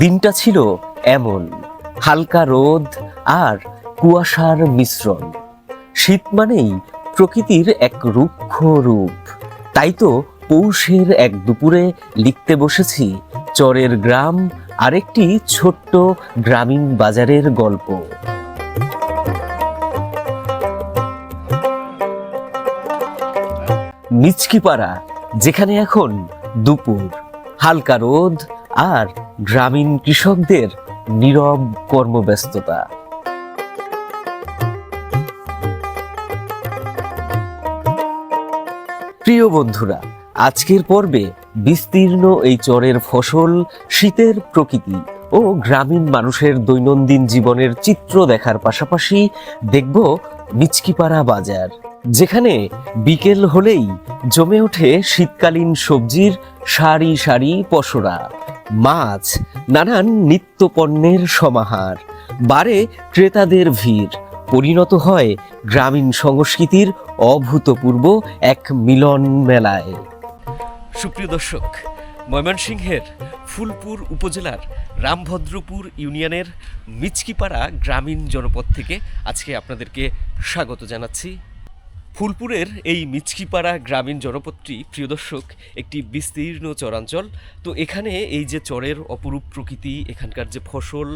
দিনটা ছিল এমন, হালকা রোদ আর কুয়াশার মিশ্রণ। শীত মানেই প্রকৃতির এক রুক্ষ রূপ। তাই তো পৌষের এক দুপুরে লিখতে বসেছি চরের গ্রাম আরেকটি ছোট্ট গ্রামীণ বাজারের গল্প। মিচকিপাড়া, যেখানে এখন দুপুর, হালকা রোদ আর গ্রামীণ কৃষকদের নীরব কর্মব্যস্ততা। প্রিয় বন্ধুরা, আজকের পর্বে বিস্তীর্ণ এই চরের ফসল, শীতের প্রকৃতি ও গ্রামীণ মানুষের দৈনন্দিন জীবনের চিত্র দেখার পাশাপাশি দেখব মিচকিপাড়া বাজার। যেখানে বিকেল হলেই জমে ওঠে শীতকালীন সবজির সারি সারি পসরা, মাছ, নানান নিত্য পণ্যের সমাহার। বারে ক্রেতাদের ভিড়। পরিণত হয় গ্রামীণ সংস্কৃতির অভূতপূর্ব এক মিলন মেলায়। সুপ্রিয় দর্শক, ময়মনসিংহের ফুলপুর উপজেলার রামভদ্রপুর ইউনিয়নের মিচকিপাড়া গ্রামীণ জনপদ থেকে আজকে আপনাদেরকে স্বাগত জানাচ্ছি। ফুলপুরের এই মিচকিপাড়া গ্রামীণ জনপদটি, প্রিয় দর্শক, একটি বিস্তীর্ণ চরাঞ্চল। তো এখানে এই যে চরের অপরূপ প্রকৃতি, এখানকার যে ফসল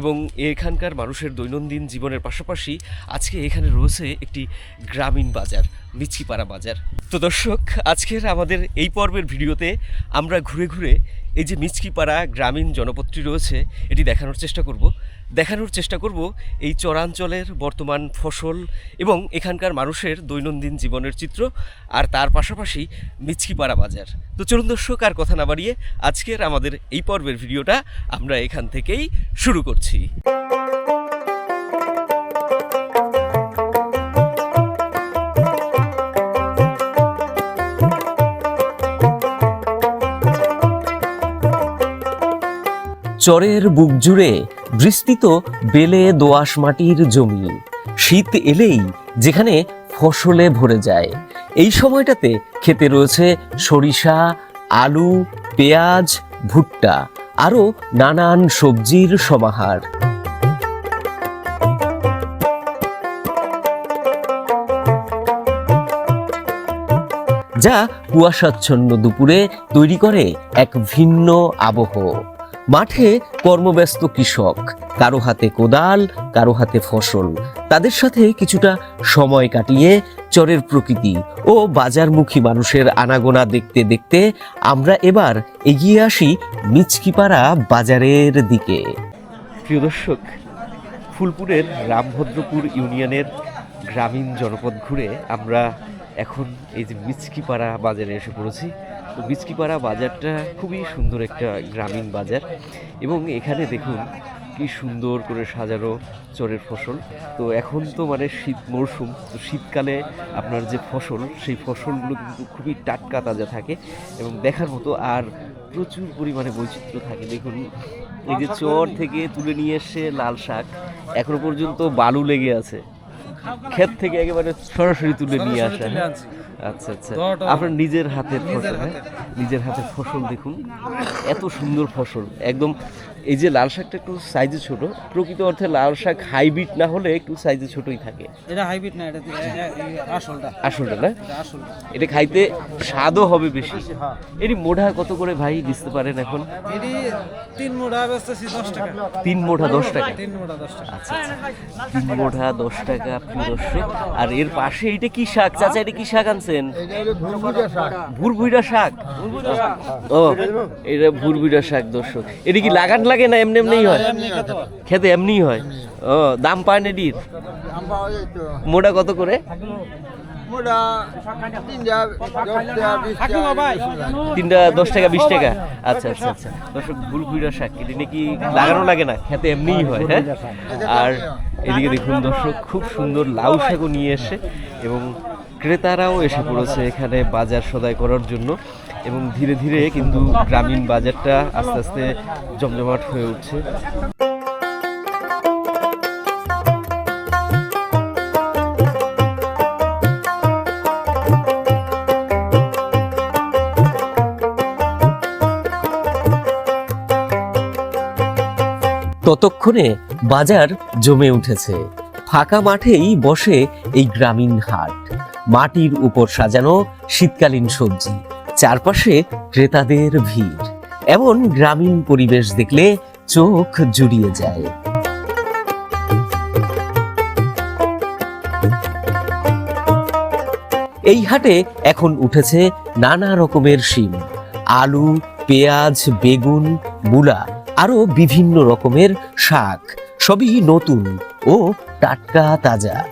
এবং এখানকার মানুষের দৈনন্দিন জীবনের পাশাপাশি আজকে এখানে রয়েছে একটি গ্রামীণ বাজার, মিচকিপাড়া বাজার। তো দর্শক, আজকের আমাদের এই পর্বের ভিডিওতে আমরা ঘুরে ঘুরে এই যে মিচকিপাড়া গ্রামীণ জনপদটি রয়েছে, এটি দেখানোর চেষ্টা করব। দেখানোর চেষ্টা করব এই চরাঞ্চলের বর্তমান ফসল এবং এখানকার মানুষের দৈনন্দিন জীবনের চিত্র আর তার পাশাপাশি মিচকিপাড়া বাজার। তো চলুন দর্শক, আর কথা না বাড়িয়ে আজকের আমাদের এই পর্বের ভিডিওটা আমরা এখান থেকেই শুরু করছি। চরের বুক জুড়ে বিস্তৃত বেলে দোআঁশ মাটির জমি। শীত এলেই যেখানে ফসলে ভরে যায়। এই সময়টাতে খেতে রয়েছে সরিষা, আলু, পেঁয়াজ, ভুট্টা, আরও নানান সবজির সমাহার। যা কুয়াশাচ্ছন্ন দুপুরে তৈরি করে এক ভিন্ন আবহ। মাঠে কর্মব্যস্ত কৃষক, কারও হাতে কোদাল, কারও হাতে ফসল। তাদের সাথে কিছুটা সময় কাটিয়ে চরের প্রকৃতি ও বাজারমুখী মানুষের আনাগোনা দেখতে দেখতে আমরা এবার এগিয়ে আসি মিচকিপাড়া বাজারের দিকে। প্রিয় দর্শক, ফুলপুরের রামভদ্রপুর ইউনিয়নের গ্রামীণ জনপদ ঘুরে আমরা এখন এই যে মিচকিপাড়া বাজারে এসে পড়েছি। তো মিচকিপাড়া বাজারটা খুবই সুন্দর একটা গ্রামীণ বাজার। এবং এখানে দেখুন, কি সুন্দর করে সাজানো চরের ফসল। তো এখন তো মানে শীত মরশুম, তো শীতকালে আপনার যে ফসল, সেই ফসলগুলো কিন্তু খুবই টাটকা তাজা থাকে এবং দেখার মতো আর প্রচুর পরিমাণে বৈচিত্র্য থাকে। দেখুন, এই যে চর থেকে তুলে নিয়ে এসে লাল শাক, এখনও পর্যন্ত বালু লেগে আছে। ক্ষেত থেকে একেবারে সরাসরি তুলে নিয়ে আসা? আচ্ছা আচ্ছা। আপনার নিজের হাতের ফসল হ্যাঁ? নিজের হাতের ফসল দেখুন। এত সুন্দর ফসল। একদম এই যে লাল শাকটা একটু সাইজে ছোট প্রকৃত অর্থে লাল শাক হাইব্রিড না হলে একটু সাইজে ছোটই থাকে। এটা হাইব্রিড না এটা আসলটা। আসলটা না? এটা খাইতে স্বাদও হবে বেশি। এটি মোঢা কত করে ভাই দিতে পারেন এখন? এটি তিন মোড়া বেচতেছি দশ টাকা। তিন মোঢা দশ টাকা? তিন মোড়া দশ টাকা। আচ্ছা আচ্ছা। তিন মোঢা দশ টাকা প্রিয় দর্শক। আর এর পাশে এটা কি শাক? চাচা এটা কি শাক আনছেন? ভুরভুইরা শাক। ও এটা ভুরভুইরা শাক দর্শক। এটা কি লাগান লাগে না এমনি এমনিই হয়। খেতে এমনিই হয়। ও দাম পায় না এটির মোটা কত করে? তিনটা দশ টাকা বিশ টাকা আচ্ছা আচ্ছা আচ্ছা। দর্শক ভুরভুইরা শাক এটি নাকি লাগানো লাগে না? খেতে এমনিই হয় হ্যাঁ। আর এদিকে দেখুন দর্শক খুব সুন্দর লাউ শাকও নিয়ে এসে এবং ক্রেতারাও এসে পড়েছে এখানে বাজার সদাই করার জন্য। এবং ধীরে ধীরে কিন্তু গ্রামীণ বাজারটা আস্তে আস্তে জমজমাট হয়ে উঠছে। ততক্ষণে বাজার জমে উঠেছে। ফাঁকা মাঠেই বসে এই গ্রামীণ হাট। মাটির উপর সাজানো শীতকালীন সবজি। চারপাশে ক্রেতাদের ভিড়। এমন গ্রামীণ পরিবেশ দেখলে চোখ জুড়িয়ে যায়। এই হাটে এখন উঠেছে নানা রকমের শিম। আলু, পেঁয়াজ, বেগুন, মূলা আরও বিভিন্ন রকমের শাক। সবই নতুন ও টাটকা তাজা।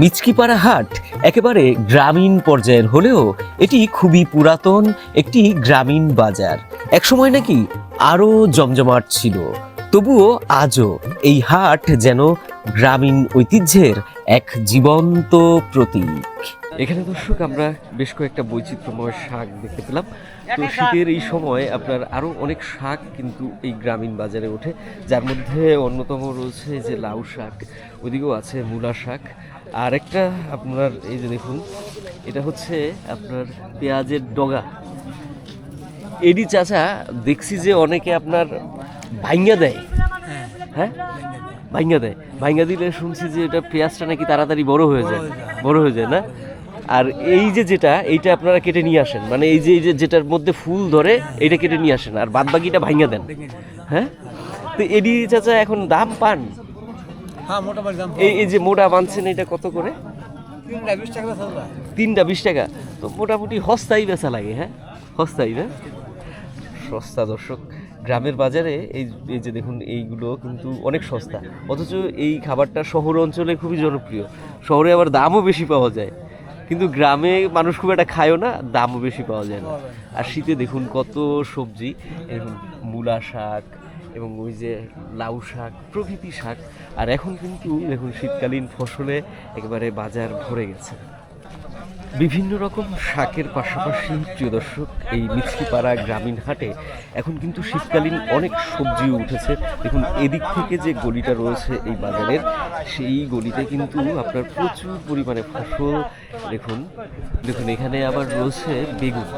মিচকিপাড়া হাট একেবারে গ্রামীণ পর্যায়ের হলেও এটি খুবই পুরাতন একটি গ্রামীণ বাজার। একসময় নাকি আরও জমজমাট ছিল। তবুও আজও এই হাট যেন গ্রামীণ ঐতিহ্যের এক জীবন্ত প্রতীক। এখানে দর্শক আমরা বেশ কয়েকটা বৈচিত্র্যময় শাক দেখতে পেলাম। তো শীতের এই সময় আপনার আরও অনেক শাক কিন্তু এই গ্রামীণ বাজারে ওঠে। যার মধ্যে অন্যতম রয়েছে যে লাউ শাক ওদিকেও আছে মূলা শাক। আর একটা আপনার এই যে দেখুন এটা হচ্ছে আপনার পেঁয়াজের ডগা। এডি চাচা দেখছি যে অনেকে আপনার ভাইঙ্গা দেয়। হ্যাঁ ভাইঙ্গা দেয়। ভাইঙ্গা দিলে শুনছি যে এটা পেঁয়াজটা নাকি তাড়াতাড়ি বড় হয়ে যায়। বড় হয়ে যায়। না? আর এই যে যেটা এইটা আপনারা কেটে নিয়ে আসেন। মানে এই যে এই যে যেটার মধ্যে ফুল ধরে এইটা কেটে নিয়ে আসেন। আর বাদ বাকিটা ভাইঙ্গা দেন। হ্যাঁ? তো এডি চাচা এখন দাম পান। হ্যাঁ মোটামুটি দাম এই এই যে মোটা বানছেন এটা কত করে? তিনটা বিশ টাকা তিনটা বিশ টাকা। তো মোটামুটি সস্তাই বেচা লাগে হ্যাঁ? সস্তাই না সস্তা দর্শক গ্রামের বাজারে এই এই যে দেখুন এইগুলো কিন্তু অনেক সস্তা। অথচ এই খাবারটা শহর অঞ্চলে খুবই জনপ্রিয়। শহরে আবার দামও বেশি পাওয়া যায়। কিন্তু গ্রামে মানুষ খুব একটা খায়ও না দামও বেশি পাওয়া যায় না। আর শীতে দেখুন কত সবজি এরকম মূলা শাক এবং ওই যে লাউ শাক, প্রভৃতি শাক। আর এখন কিন্তু দেখুন শীতকালীন ফসলে একেবারে বাজার ভরে গেছে। বিভিন্ন রকম শাকের পাশাপাশি প্রিয় দর্শক, এই মিষ্টিপাড়া গ্রামীণ হাটে এখন কিন্তু শীতকালীন অনেক সবজিও উঠেছে। দেখুন, এদিক থেকে যে গলিটা রয়েছে এই বাজারের, সেই গলিতে কিন্তু আপনার প্রচুর পরিমাণে ফসল। দেখুন দেখুন, এখানে আবার রয়েছে বেগুন।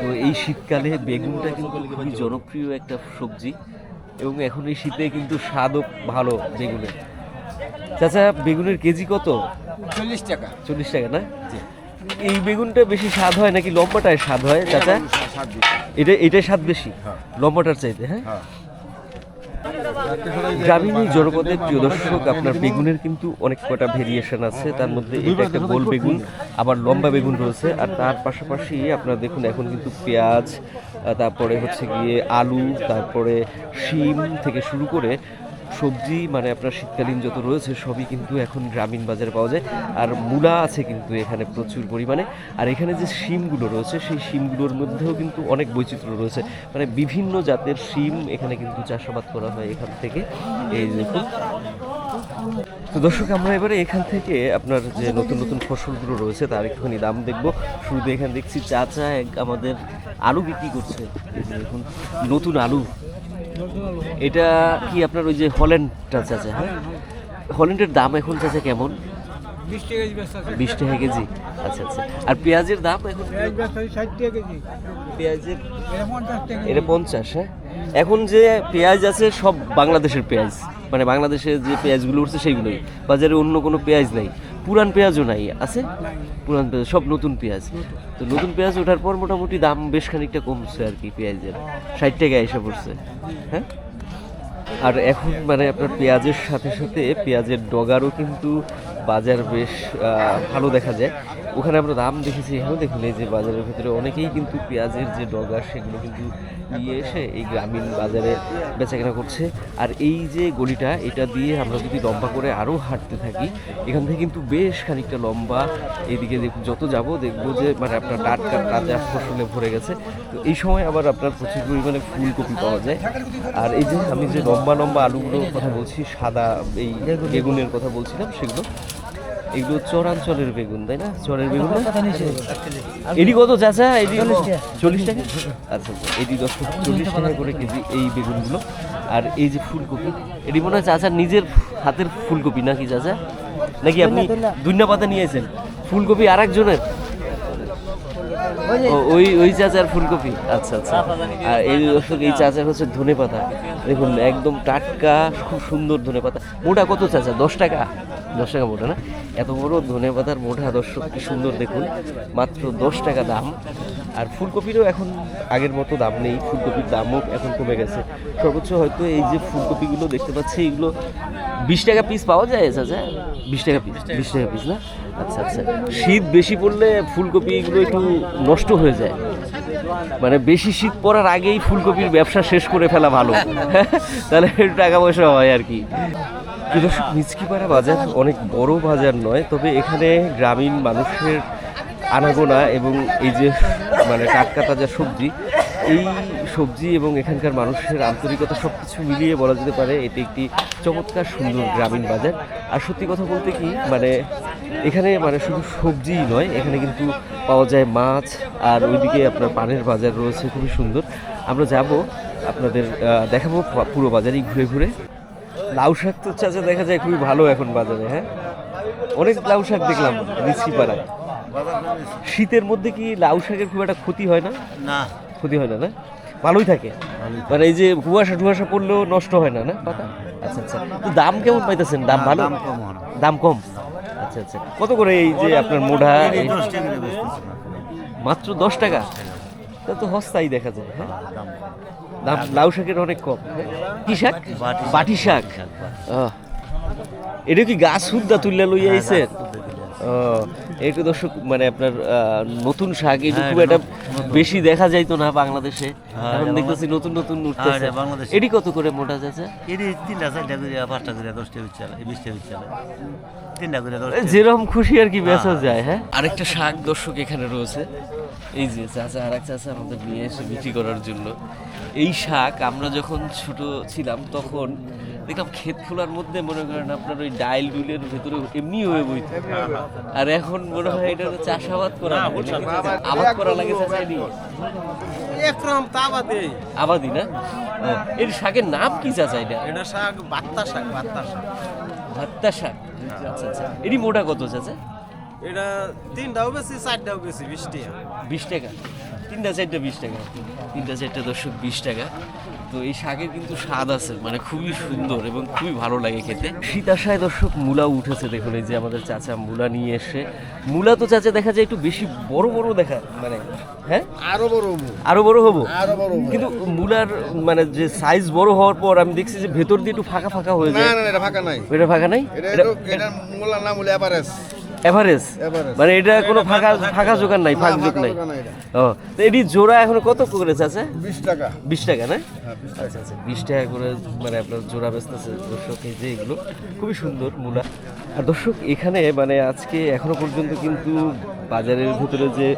তো এই শীতকালে বেগুনটা কিন্তু খুবই জনপ্রিয় একটা সবজি। এবং এখন এই শীতে কিন্তু স্বাদও ভালো বেগুনের। চাচা বেগুনের কেজি কত? চল্লিশ টাকা। চল্লিশ টাকা না? এই বেগুনটা বেশি স্বাদ হয় নাকি লম্বাটায় স্বাদ হয় চাচা? এটা এটাই স্বাদ বেশি? লম্বাটার চাইতে হ্যাঁ। গ্রামীণ জনপদের প্রিয় দর্শক, আপনার বেগুনের কিন্তু অনেক কটা ভেরিয়েশন আছে। তার মধ্যে এটা একটা গোল বেগুন, আবার লম্বা বেগুন রয়েছে। আর তার পাশাপাশি আপনার দেখুন, এখন কিন্তু পেঁয়াজ তারপরে হচ্ছে গিয়ে আলু, তারপরে শিম থেকে শুরু করে সবজি মানে আপনার শীতকালীন যত রয়েছে সবই কিন্তু এখন গ্রামীণ বাজারে পাওয়া যায়। আর মূলা আছে কিন্তু এখানে প্রচুর পরিমাণে। আর এখানে যে শিমগুলো রয়েছে, সেই শিমগুলোর মধ্যেও কিন্তু অনেক বৈচিত্র্য রয়েছে। মানে বিভিন্ন জাতের শিম এখানে কিন্তু চাষাবাদ করা হয় এখান থেকে। এই দেখুন। তো দর্শক, আমরা এবারে এখান থেকে আপনার যে নতুন নতুন ফসলগুলো রয়েছে, তার একটুখানি দাম দেখব। শুরুতে এখানে দেখছি, চাচা এক আমাদের আলু বিক্রি করছে। দেখুন, নতুন আলু। এটা কি আপনার ওই যে হল্যান্ডটা চাচা হ্যাঁ? হল্যান্ডের দাম এখন চাচা কেমন? বিশ টাকা কেজি আছে আচ্ছা আচ্ছা। আর পেঁয়াজের দাম এখন আছে পেঁয়াজের এটা পঞ্চাশ হ্যাঁ? এখন যে পেঁয়াজ আছে, সব বাংলাদেশের পেঁয়াজ। মানে বাংলাদেশে যে পেঁয়াজগুলো উঠছে, সেইগুলোই। বাজারে অন্য কোনো পেঁয়াজ নাই। পুরান পেঁয়াজও নাই আছে? পুরান পেঁয়াজ সব নতুন পেঁয়াজ। তো নতুন পেঁয়াজ ওঠার পর মোটামুটি দাম বেশ খানিকটা কমছে আর কি পেঁয়াজের। ষাট টাকা এসে পড়ছে। হ্যাঁ? আর এখন মানে আপনার পেঁয়াজের সাথে সাথে পেঁয়াজের ডগারও কিন্তু বাজার বেশ ভালো দেখা যায়। ওখানে আমরা দাম দেখেছি এখানেও দেখুন এই যে বাজারের ভেতরে অনেকেই কিন্তু পেঁয়াজের যে ডগা সেগুলো কিন্তু নিয়ে এসে এই গ্রামীণ বাজারে বেচাকেনা করছে। আর এই যে গলিটা, এটা দিয়ে আমরা যদি লম্বা করে আরও হাঁটতে থাকি, এখান থেকে কিন্তু বেশ খানিকটা লম্বা এইদিকে যত যাব দেখব যে মানে আপনার টাটকা তাজা ফসলে ভরে গেছে। তো এই সময় আবার আপনার প্রচুর পরিমাণে ফুলকপি পাওয়া যায়। আর এই যে আমি যে লম্বা লম্বা আলুগুলোর কথা বলছি, সাদা এই বেগুনের কথা বলছিলাম সেগুলো এগুলো চরাঞ্চলের বেগুন তাই না? চরের বেগুন এটি কত চাচা? এটি চল্লিশ টাকা। আচ্ছা আচ্ছা এটি দশ টাকা। চল্লিশ টাকা করে কেজি এই বেগুনগুলো। আর এই যে ফুলকপি এটি মনে হয় চাচার নিজের হাতের ফুলকপি নাকি চাচা? নাকি আপনি দুনিয়া পাতা নিয়েছেন? ফুলকপি আর একজনের ওই ওই চাচার ফুলকপি। আচ্ছা আচ্ছা। আর এই এই চাচার হচ্ছে ধনে পাতা। দেখুন, একদম টাটকা, খুব সুন্দর ধনে পাতা। মোটা কত চাচা? দশ টাকা? দশ টাকা মোটা, না? এত বড় ধনে পাতার মোটা দর্শক, কি সুন্দর, দেখুন। মাত্র দশ টাকা দাম। আর ফুলকপিরও এখন আগের মতো দাম নেই। ফুলকপির দামও এখন কমে গেছে। সর্বোচ্চ হয়তো এই যে ফুলকপিগুলো দেখতে পাচ্ছি, এগুলো বিশ টাকা পিস পাওয়া যায়, চাচা? বিশ টাকা পিস বিশ টাকা পিস না? আচ্ছা আচ্ছা। শীত বেশি পড়লে ফুলকপি এগুলো একটু নষ্ট হয়ে যায়। মানে বেশি শীত পড়ার আগেই ফুলকপির ব্যবসা শেষ করে ফেলা ভালো। তাহলে টাকা পয়সা হয় আর কি। মিচকিপাড়া বাজার অনেক বড় বাজার নয়, তবে এখানে গ্রামীণ মানুষের আনাগোনা এবং এই যে মানে টাটকা তাজা সবজি, এই সবজি এবং এখানকার মানুষের আন্তরিকতা সব কিছু মিলিয়ে বলা যেতে পারে, এটি একটি চমৎকার সুন্দর গ্রামীণ বাজার। আর সত্যি কথা বলতে কি মানে এখানে মানে শুধু সবজিই নয় এখানে কিন্তু পাওয়া যায় মাছ আর ওইদিকে আপনার পানের বাজার রয়েছে খুবই সুন্দর। আমরা যাব আপনাদের দেখাবো পুরো বাজারই ঘুরে ঘুরে। লাউ শাক তো চাচা দেখা যায় খুবই ভালো এখন বাজারে হ্যাঁ? অনেক লাউ শাক দেখলাম পাড়ায় শীতের মধ্যে কি লাউ শাকের খুব একটা ক্ষতি হয় না? না। ক্ষতি হয় না না? ভালোই থাকে। মানে এই যে কুয়াশা টুয়াশা পড়লেও নষ্ট হয় না না? পাতা? আচ্ছা আচ্ছা। তো দাম কেমন পাইতেছেন? দাম ভালো? দাম কম দাম কম? আচ্ছা আচ্ছা। কত করে এই যে আপনার মোঢা। মাত্র দশ টাকা? তা তো হস্তাই দেখা যায় হ্যাঁ? দাম লাউ শাকের অনেক কম। হ্যাঁ? কি শাক? বাটি- শাক। শাক, এটা কি গাছ হুদ্দা তুললে লইয়া আইসেন ও। একটু দর্শক মানে আপনার নতুন শাক এটা হ্যাঁ, খুব এটা একটা বেশি দেখা যাইতো না বাংলাদেশে। হ্যাঁ, এখন দেখতেছি নতুন নতুন উঠতেছে। এটা বাংলাদেশে। এটি কত করে মোটা যাচ্ছে? এটি তিনটা চারটা করে পাঁচটা করে দশটা করে চালে এই বিশটা করে চালে। তিনটা করে যেরকম খুশি আর কি বেচা হ্যাঁ। যায় হ্যাঁ? আরেকটা শাক দর্শক এখানে রয়েছে। এই যে চাচা আর এক চাচা আমাদের নিয়ে এসে বিক্রি করার জন্য। এই শাক আমরা যখন ছোট ছিলাম তখন দেখলাম ক্ষেত খোলার মধ্যে মনে করেন আপনার ওই ডাইল ডুলের ভেতরে এমনি হয়ে বইত। আর এখন মনে হয় এটা চাষাবাদ করা আবাদ করা লাগে? একরম তাবাদে আবাদি। না? এর শাকের নাম কি চাচা এটা? এটা শাক বাত্তা শাক বাত্তা শাক। ভাত্তা শাক। আচ্ছা আচ্ছা। এটি মোটা কত চাচা? এটা তিনটাও বেশি চারটাও বেশি বিশ টাকা। বিশ টাকা। তিনটা চারটা বিশ টাকা। তিনটা চারটা দর্শক বিশ টাকা। তো এই শাকের কিন্তু স্বাদ আছে মানে খুবই সুন্দর এবং খুবই ভালো লাগে খেতে। শীত আশায় দর্শক মূলা উঠেছে দেখুন এই যে আমাদের চাচা মূলা নিয়ে এসে। মূলা তো চাচা দেখা যায় একটু বেশি বড় বড় দেখা মানে হ্যাঁ? আরও বড় আরও বড় হব? আরও বড় হব। কিন্তু মূলার মানে যে সাইজ বড় হওয়ার পর আমি দেখছি যে ভেতর দিয়ে একটু ফাঁকা ফাঁকা হয়ে যায়। না না, এটা ফাঁকা নাই। এটা ফাঁকা নাই? এটা মূলার নাম হলো এভারেজ মানে এটা কোনো ফাঁকা ফাঁকা জোগান নাই ফাঁক যোগ নাই। ও তো এটি জোড়া এখন কত করে আছে? বিশ টাকা। বিশ টাকা না? হ্যাঁ, 20 আচ্ছা আচ্ছা বিশ টাকা করে মানে আপনার জোড়া বেচতেছে দর্শক এই যে এগুলো। খুবই সুন্দর মূলা। আর দর্শক এখানে মানে আজকে এখনও পর্যন্ত কিন্তু বাজারের ভিতরে যে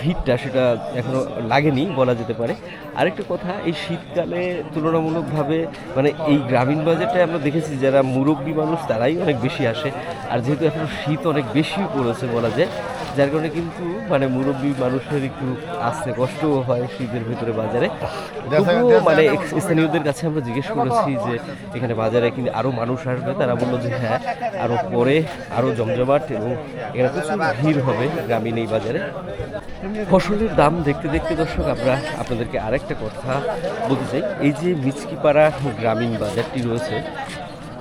ভিড়টা সেটা এখনও লাগেনি বলা যেতে পারে। আরেকটা কথা এই শীতকালে তুলনামূলকভাবে মানে এই গ্রামীণ বাজারটা আমরা দেখেছি যারা মুরব্বী মানুষ তারাই অনেক বেশি আসে। আর যেহেতু এখন শীত অনেক বেশি পড়েছে বলা যায়। যার কারণে কিন্তু মানে মুরব্বী মানুষের একটু আসতে কষ্টও হয় শীতের ভিতরে বাজারে। তবুও মানে স্থানীয়দের কাছে আমরা জিজ্ঞেস করেছি যে এখানে বাজারে কিন্তু আরও মানুষ আসবে। তারা বলল যে হ্যাঁ আরও পরে আরও জমজমাট এবং এখানে প্রচুর ভিড় হবে গ্রামীণ এই বাজারে। ফসলের দাম দেখতে দেখতে দর্শক আমরা আপনাদেরকে আরেকটা কথা বলতে চাই। এই যে মিচকিপাড়া গ্রামীণ বাজারটি রয়েছে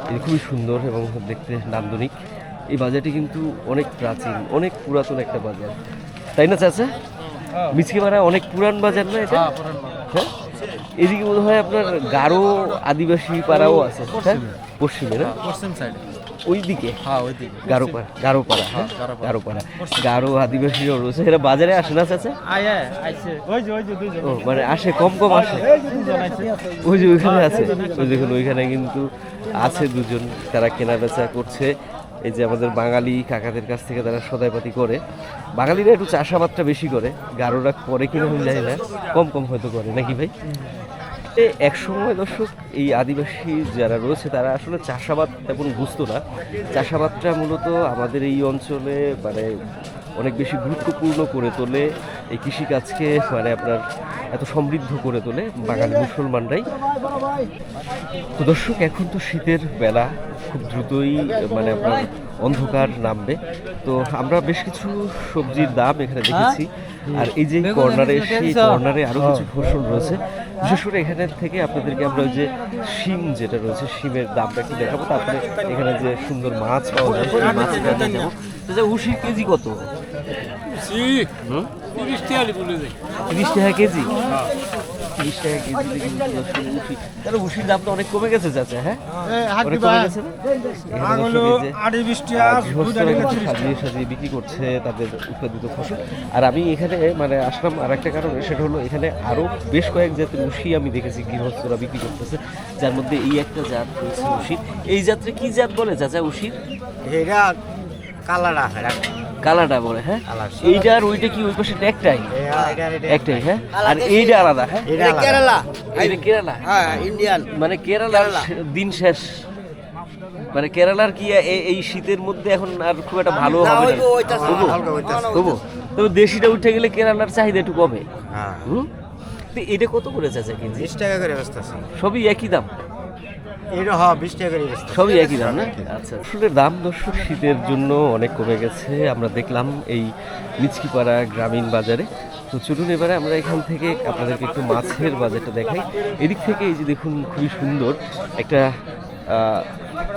এটি খুবই সুন্দর এবং দেখতে নান্দনিক। এই বাজারটি কিন্তু অনেক প্রাচীন অনেক পুরাতন একটা বাজার। তাই না চাচা? মিচকিপাড়া অনেক পুরান বাজার না এটা? হ্যাঁ এদিকে মনে হয়? আপনার গারো আদিবাসী পাড়াও আছে হ্যাঁ? পশ্চিমে। না? পশ্চিম সাইডে ওই দিকে হ্যাঁ ওইদিকে। গারোপাড়া গারোপাড়া হ্যাঁ গারোপাড়া গারো আদিবাসীরাও রয়েছে। এরা বাজারে আসে না চাচা? ও মানে আসে কম কম আসে। ওই যে ওইখানে আছে। ওই দেখুন ওইখানে কিন্তু আছে দুজন। তারা কেনা বেচা করছে। এই যে আমাদের বাঙালি কাকাদের কাছ থেকে তারা সদাইপাতি করে। বাঙালিরা একটু চাষাবাদটা বেশি করে। গারোরা করে কিনা আমি জানি না। কম কম হয়তো করে, নাকি ভাই? এক সময় দর্শক, এই আদিবাসী যারা রয়েছে, তারা আসলে চাষাবাদ তেমন বুঝতো না। চাষাবাদটা মূলত আমাদের এই অঞ্চলে মানে অনেক বেশি গুরুত্বপূর্ণ করে তোলে। এই কৃষিকাজকে মানে আপনার এত সমৃদ্ধ করে তোলে বাঙালি মুসলমানরাই। তো দর্শক, এখন তো শীতের বেলা। খুব দ্রুতই মানে আপনার অন্ধকার নামবে। তো আমরা বেশ কিছু সবজির দাম এখানে দেখেছি। আর এই যে কর্নারে সেই কর্নারে আরও কিছু ফসল রয়েছে। বিশেষ করে এখানে থেকে আপনাদেরকে আমরা ওই যে শিম যেটা রয়েছে শিমের দামটা একটু দেখাবো। তারপরে এখানে যে সুন্দর মাছ পাওয়া যায় সেই মাছের দামে যাব তো উশির কেজি কত? তিরিশ টাকা কেজি? তিরিশ টাকা কেজি কিন্তু তাহলে উশির দাম তো অনেক কমে গেছে চাচা হ্যাঁ? অনেক কমে গেছে যে, সাজিয়ে সাজিয়ে বিক্রি করছে তাদের উৎপাদিত ফসল। আর আমি এখানে মানে আসলাম আর একটা কারণে সেটা হলো এখানে আরও বেশ কয়েক জাতের উশি আমি দেখেছি গৃহস্থরা বিক্রি করতেছে যার মধ্যে এই একটা জাত রয়েছে উশির এই জাতটা কি জাত বলে চাচা উশির এটা কালারা কালাটা বলে হ্যাঁ? এইটা আর ওইটা কি ওই পাশে একটাই? একটাই হ্যাঁ? আর এইটা আলাদা হ্যাঁ? কেরালা। এটা কেরালা? হ্যাঁ ইন্ডিয়ান। মানে কেরালার দিন শেষ। মানে কেরালার কি এ- এই শীতের মধ্যে এখন আর খুব একটা ভালো হবে না? তো তবু? দেশিটা উঠে গেলে কেরালার চাহিদা একটু কমে। হ্যাঁ। হুম? এটা কত করে চাচা কেজি? বিশ টাকা করে সবই একই দাম? বিশ সবই একই দাম, না? আচ্ছা আসলে দাম দর্শক শীতের জন্য অনেক কমে গেছে। আমরা দেখলাম এই মিচকিপাড়া গ্রামীণ বাজারে। তো চলুন এবারে আমরা এখান থেকে আপনাদেরকে একটু মাছের বাজারটা দেখাই। এদিক থেকে এই যে দেখুন, খুবই সুন্দর একটা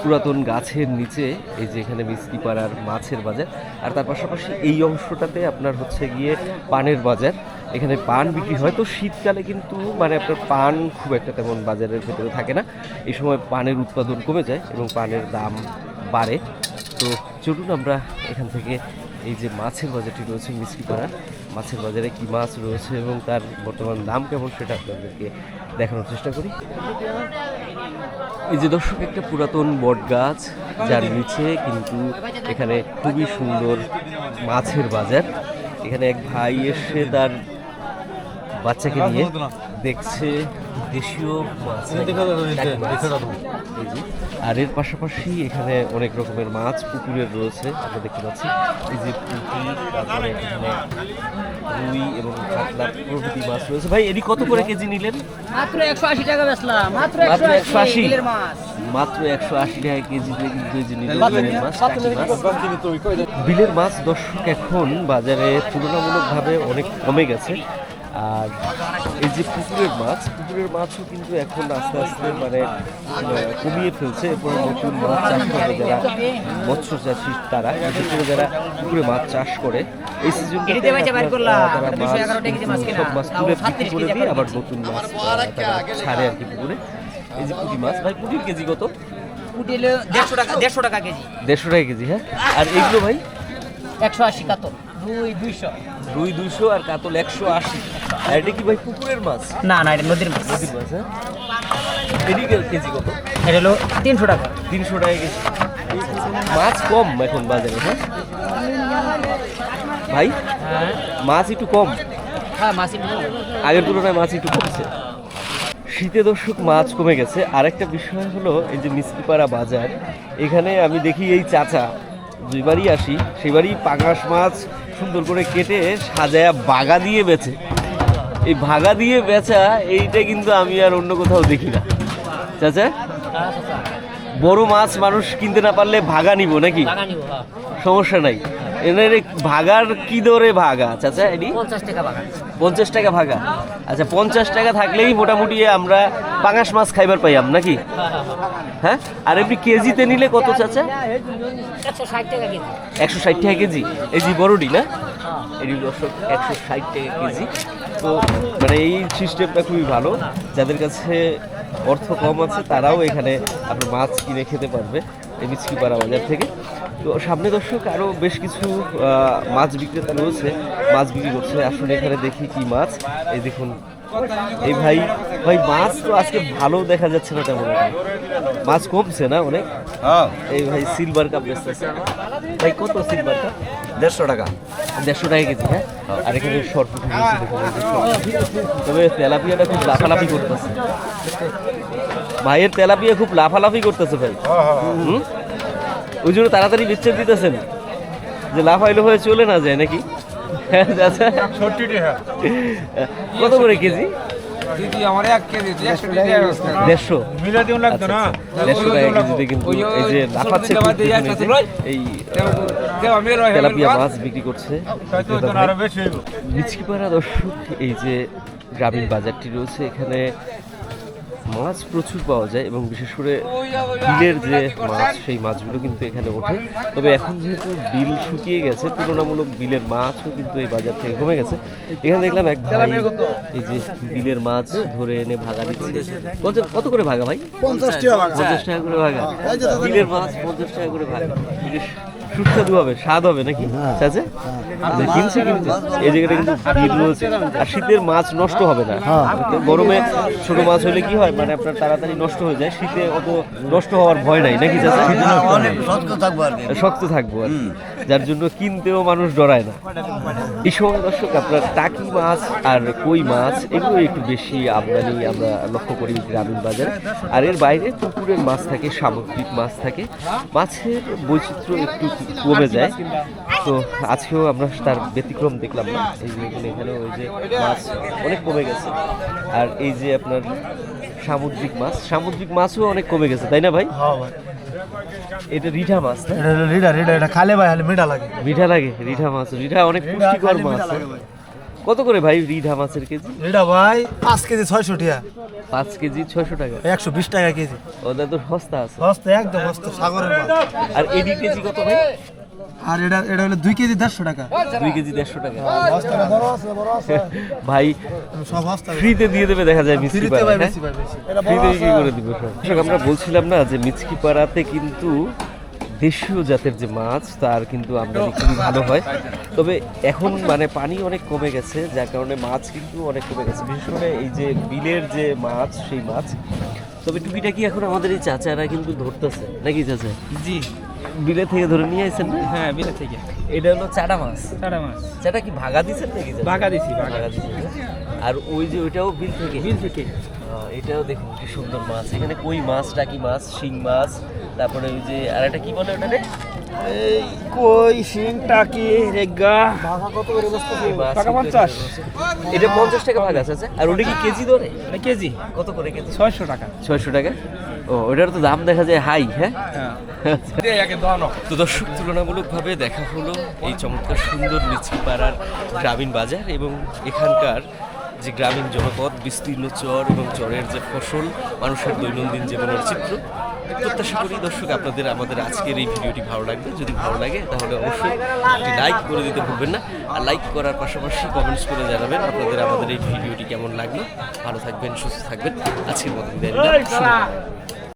পুরাতন গাছের নিচে এই যে এখানে মিচকিপাড়ার মাছের বাজার। আর তার পাশাপাশি এই অংশটাতে আপনার হচ্ছে গিয়ে পানের বাজার। এখানে পান বিক্রি হয়। তো শীতকালে কিন্তু মানে আপনার পান খুব একটা তেমন বাজারের ভেতরে থাকে না। এই সময় পানের উৎপাদন কমে যায় এবং পানের দাম বাড়ে। তো চলুন আমরা এখান থেকে এই যে মাছের বাজারটি রয়েছে মিষ্টিপাড়া মাছের বাজারে কি মাছ রয়েছে এবং তার বর্তমান দাম কেমন সেটা আপনাদেরকে দেখানোর চেষ্টা করি। এই যে দর্শক, একটা পুরাতন বট গাছ যার নিচে কিন্তু এখানে খুবই সুন্দর মাছের বাজার। এখানে এক ভাই এসে তার বাচ্চাকে নিয়ে দেখছে দেশীয় মাছ আর এর পাশাপাশি এখানে অনেক রকমের মাছ পুকুরের রয়েছে আমরা দেখতে পাচ্ছি। এই যে পুঁটি তারপরে এখানে রুই এবং কাতলা প্রভৃতি মাছ রয়েছে। ভাই এটি কত করে কেজি নিলেন? মাত্র একশো আশি টাকা বেচলাম। মাত্র একশো আশি মাত্র একশো আশি টাকা কেজি দিয়ে কেজি নিলেন বিলের মাছ মাছ। বিলের মাছ দর্শক এখন বাজারে তুলনামূলকভাবে অনেক কমে গেছে। আর এই যে পুকুরের মাছ পুকুরের মাছও কিন্তু এখন আস্তে আস্তে মানে কমিয়ে ফেলছে। এরপরে নতুন মাছ চাষ করবে যারা মৎস্য চাষি তারা বিশেষ করে যারা পুকুরে মাছ চাষ করে। এই করলাম। তারা মাছ 211 কেজি মাছ কিন্তু কেনা। সব মাছ তুলে বিক্রি করে দিয়ে আবার নতুন মাছ তারা ছাড়ে আর কি পুকুরে। এই যে পুঁটি মাছ ভাই পুঁটির কেজি কত? উঠিলে দেড়শো টাকা দেড়শো টাকা কেজি। দেড়শো টাকা কেজি হ্যাঁ? আর এইগুলো ভাই? একশো আশি কাতল। দুই দুইশো। আর কাতল একশো আশি। আর এটা কি ভাই পুকুরের মাছ? না না এটা নদীর মাছ। নদীর মাছ হ্যাঁ? এটি কেজি কত? এটা হলো তিনশো টাকা। তিনশো টাকা কেজি। মাছ কম এখন বাজারে হ্যাঁ? ভাই মাছ একটু কম। হ্যাঁ মাছ একটু আগের তুলনায় মাছ একটু কমছে। শীতে দর্শক মাছ কমে গেছে। আরেকটা বিষয় হলো এই যে মিসকিপাড়া বাজার এখানে আমি দেখি এই চাচা দুইবারই আসি সেবারই পাঙাশ মাছ সুন্দর করে কেটে সাজায়া বাগা দিয়ে বেচে এই ভাগা দিয়ে বেচা এইটা কিন্তু আমি আর অন্য কোথাও দেখি না। চাচা? বড় মাছ মানুষ কিনতে না পারলে ভাগা নিব নাকি? হ্যাঁ। সমস্যা নাই। এনের ভাগার কি দরে ভাগা? চাচা এটি? পঞ্চাশ টাকা বাগান পঞ্চাশ টাকা ভাগা। আচ্ছা পঞ্চাশ টাকা থাকলেই মোটামুটি আমরা পাঙাশ মাছ খাইবার পাইয়াম নাকি? হ্যাঁ? আর এমনি কেজিতে নিলে কত চাচা একশো ষাট টাকা কেজি। একশো ষাট টাকা কেজি? এই যে বড়ডি না? এটি দর্শক একশো ষাট টাকা কেজি। তো মানে এই সিস্টেমটা খুবই ভালো। যাদের কাছে অর্থ কম আছে তারাও এখানে আপনার মাছ কিনে খেতে পারবে। এই মিচকিপাড়া বাজার থেকে। তো সামনে দর্শক আরও বেশ কিছু মাছ বিক্রেতা রয়েছে, মাছ বিক্রি করছে। আসলে এখানে দেখি কি মাছ। এই দেখুন এই ভাই ভাই মাছ তো আজকে ভালো দেখা যাচ্ছে না তেমন মাছ কমছে না অনেক? হ্যাঁ। এই ভাই সিলভার কাপ বেচতেছে। ভাই কত সিলভার কাপ দেড়শো টাকা। দেড়শো টাকা কেজি হ্যাঁ? আর এখানে short। তবে তেলাপিয়াটা খুব লাফালাফি করতেছে। ভাইয়ের তেলাপিয়া খুব লাফালাফি করতেছে ভাই। হুম? ওই জন্য তাড়াতাড়ি বিচ্ছেদ দিতেছেন। যে লাফাইলো হয়ে চলে না যায় নাকি? হ্যাঁ, কত করে কেজি? দেড়শো। টাকা কেজিতে কিন্তু এই যে লাফাচ্ছে এই তেলাপিয়া মাছ বিক্রি করছে। হয়তো ওই জন্য আরও বেশি হইব। মিচকিপাড়া দর্শক এই যে গ্রামীণ বাজারটি রয়েছে এখানে মাছ প্রচুর পাওয়া যায় এবং বিশেষ করে বিলের যে মাছ সেই মাছগুলো কিন্তু এখানে ওঠে। তবে এখন যেহেতু বিল শুকিয়ে গেছে তুলনামূলক বিলের মাছও কিন্তু এই বাজার থেকে কমে গেছে। এখানে দেখলাম এক ভাই এই যে বিলের মাছ ধরে এনে ভাগা দিচ্ছে। কত- কত করে ভাগা ভাই? পঞ্চাশ টাকা পঞ্চাশ টাকা করে ভাগা। বিলের মাছ পঞ্চাশ টাকা করে ভাগা। সুস্বাদু হবে স্বাদ হবে নাকি? চাচা কিনছে কিন্তু এই জায়গাটা কিন্তু বিল রয়েছে। আর শীতের মাছ নষ্ট হবে না। গরমে ছোট মাছ হলে কি হয়? মানে আপনার তাড়াতাড়ি নষ্ট হয়ে যায়। শীতে অত নষ্ট হওয়ার ভয় নাই নাকি চাচা? শক্ত থাকব আর যার জন্য কিনতেও মানুষ ডরায় না। এই সময় দর্শক আপনার টাকি মাছ আর কই মাছ এগুলো একটু বেশি আমদানি আমরা লক্ষ্য করি গ্রামীণ বাজারে। আর এর বাইরে পুকুরের মাছ থাকে সামুদ্রিক মাছ থাকে। মাছের বৈচিত্র্য একটু কমে যায়। তো আজকেও আমরা তার ব্যতিক্রম দেখলাম। না এই যে এখানে ওই যে মাছ অনেক কমে গেছে। আর এই যে আপনার সামুদ্রিক মাছ সামুদ্রিক মাছও অনেক কমে গেছে তাই না ভাই? এটা রিঠা মাছ না? রিঠা রিডা এটা খালে ভাই মিঠা লাগে। মিঠা লাগে রিঠা মাছ রিঠা অনেক পুষ্টিকর মাছ। কত করে ভাই রিঠা মাছের কেজি? রিডা ভাই পাঁচ কেজি ছয়শো টাকা। পাঁচ কেজি ছয়শো টাকা। একশো বিশ টাকা কেজি। ওদের তো সস্তা আছে। সস্তা একদম সস্তা সাগরের মাছ। আর এডি কেজি কত ভাই? আর এটা এটা হলো দুই কেজি দেড়শো টাকা। দুই কেজি দেড়শো টাকা। বস্তাটা বড় আছে বড় আছে ভাই সব ফ্রিতে দিয়ে দেবে দেখা যায় মিষ্টি ভাই এটা ফ্রিতে কি করে দিব আমরা বলছিলাম না যে মিচকি পাড়াতে কিন্তু দেশীয় জাতের যে মাছ তার কিন্তু আমদানি খুবই ভালো হয়। তবে এখন মানে পানি অনেক কমে গেছে যার কারণে মাছ কিন্তু অনেক কমে গেছে। বিশেষ করে এই যে বিলের যে মাছ সেই মাছ। তবে টুপিটা কি এখন আমাদের এই চাচারা কিন্তু ধরতেছে। নাকি চাচা? জি। বিলে থেকে ধরে নিয়ে আসছেন না? হ্যাঁ বিলে থেকে। এটা হলো চাটা মাছ। সাড়ে মাছ। চাটা কি ভাগা দিচ্ছেন নাকি? বাগা দিছি ভাগা না? আর ওই যে ওইটাও বিল থেকে? বিল থেকে। এটাও দেখুন কি সুন্দর মাছ। এখানে কই মাছ? টাকি মাছ শিং মাছ তারপরে ওই যে আর একটা কি বলে ওটাকে? এই কই শিং টাকি রেগা। টাকা কিন্তু পঞ্চাশ। এখানে রয়েছে। এটা পঞ্চাশ টাকা ভাগ আছে আচ্ছা আর ওটা কি কেজি ধরে? এটা কেজি। কত করে কেজি? ছয়শো টাকা। ছয়শো টাকা? ও ওটার তো দাম দেখা যায় হাই হ্যাঁ? হ্যাঁ। তো দর্শক তুলনামূলকভাবে দেখা হলো এই চমৎকার সুন্দর মিছিপাড়ার গ্রামীণ বাজার এবং এখানকার যে গ্রামীণ জনপদ, বিস্তীর্ণ চর এবং চরের যে ফসল, মানুষের দৈনন্দিন জীবনের চিত্র। প্রত্যাশা করি দর্শক, আপনাদের, আমাদের আজকের এই ভিডিওটি ভালো লাগবে। যদি ভালো লাগে, তাহলে অবশ্যই একটি লাইক করে দিতে ভুলবেন না। আর লাইক করার পাশাপাশি কমেন্টস করে জানাবেন আপনাদের, আমাদের এই ভিডিওটি কেমন লাগল। ভালো থাকবেন, সুস্থ থাকবেন। আজকের মতো